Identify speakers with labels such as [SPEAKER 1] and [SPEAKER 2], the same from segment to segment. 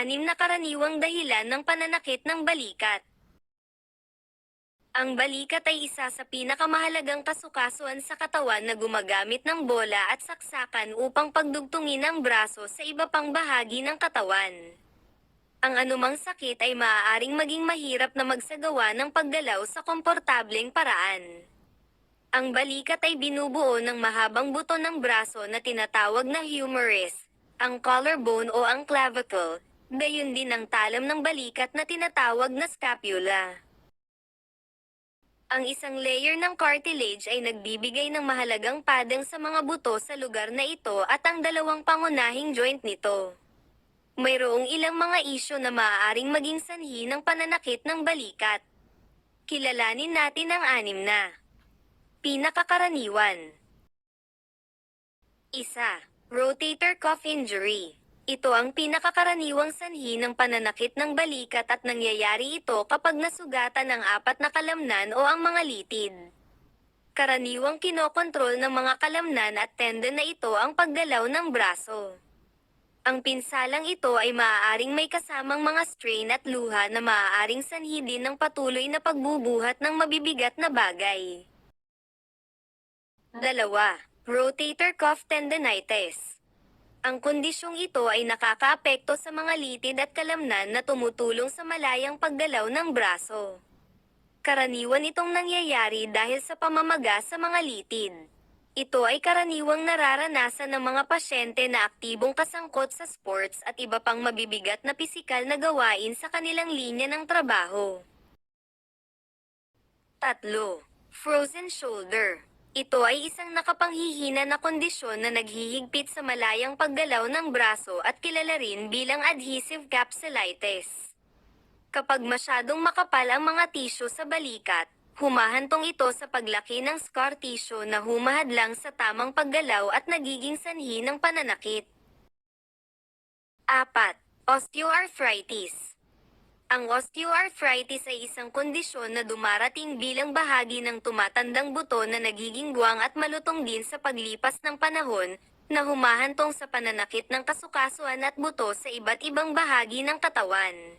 [SPEAKER 1] Anim na karaniwang dahilan ng pananakit ng balikat. Ang balikat ay isa sa pinakamahalagang kasukasuan sa katawan na gumagamit ng bola at saksakan upang pagdugtungin ang braso sa iba pang bahagi ng katawan. Ang anumang sakit ay maaaring maging mahirap na magsagawa ng paggalaw sa komportableng paraan. Ang balikat ay binubuo ng mahabang buto ng braso na tinatawag na humerus, ang collarbone o ang clavicle, gayon din ang talam ng balikat na tinatawag na scapula. Ang isang layer ng cartilage ay nagbibigay ng mahalagang padang sa mga buto sa lugar na ito at ang dalawang pangunahing joint nito. Mayroong ilang mga isyo na maaaring maging sanhi ng pananakit ng balikat. Kilalanin natin ang anim na. Pinakakaraniwan. Isa, rotator cuff injury. Ito ang pinakakaraniwang sanhi ng pananakit ng balikat at nangyayari ito kapag nasugatan ng apat na kalamnan o ang mga litid. Karaniwang kinokontrol ng mga kalamnan at tendon na ito ang paggalaw ng braso. Ang pinsalang ito ay maaaring may kasamang mga strain at luha na maaaring sanhi din ng patuloy na pagbubuhat ng mabibigat na bagay. Dalawa, rotator cuff tendonitis. Ang kondisyong ito ay nakakaapekto sa mga litid at kalamnan na tumutulong sa malayang paggalaw ng braso. Karaniwan itong nangyayari dahil sa pamamaga sa mga litid. Ito ay karaniwang nararanasan ng mga pasyente na aktibong kasangkot sa sports at iba pang mabibigat na pisikal na gawain sa kanilang linya ng trabaho. Tatlo, frozen shoulder. Ito ay isang nakapanghihina na kondisyon na naghihigpit sa malayang paggalaw ng braso at kilala rin bilang adhesive capsulitis. Kapag masyadong makapal ang mga tisyo sa balikat, humahantong ito sa paglaki ng scar tissue na humahadlang sa tamang paggalaw at nagiging sanhi ng pananakit. 4. Osteoarthritis ang osteoarthritis ay isang kondisyon na dumarating bilang bahagi ng tumatandang buto na nagiging guwang at malutong din sa paglipas ng panahon, na humahantong sa pananakit ng kasukasuan at buto sa iba't ibang bahagi ng katawan.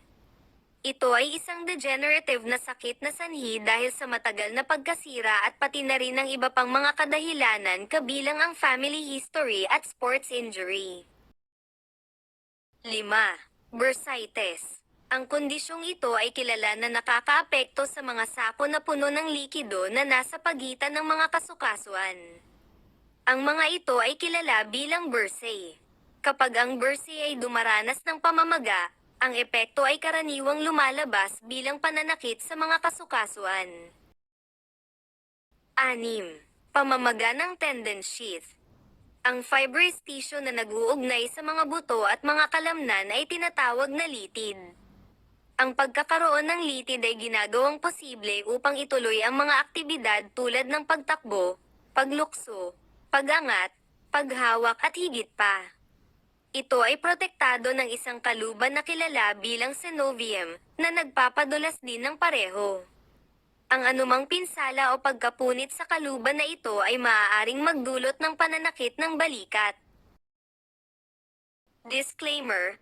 [SPEAKER 1] Ito ay isang degenerative na sakit na sanhi dahil sa matagal na pagkasira at pati na rin ang iba pang mga kadahilanan kabilang ang family history at sports injury. 5. Bursitis ang kondisyong ito ay kilala na nakakaapekto sa mga sapo na puno ng likido na nasa pagitan ng mga kasukasuan. Ang mga ito ay kilala bilang bursae. Kapag ang bursae ay dumaranas ng pamamaga, ang epekto ay karaniwang lumalabas bilang pananakit sa mga kasukasuan. 6. Pamamaga ng tendon sheath. Ang fibrous tissue na nag-uugnay sa mga buto at mga kalamnan ay tinatawag na litid. Ang pagkakaroon ng litid ay ginagawang posible upang ituloy ang mga aktibidad tulad ng pagtakbo, paglukso, pagangat, paghawak at higit pa. Ito ay protektado ng isang kaluban na kilala bilang synovium, na nagpapadulas din ng pareho. Ang anumang pinsala o pagkapunit sa kaluban na ito ay maaaring magdulot ng pananakit ng balikat. Disclaimer,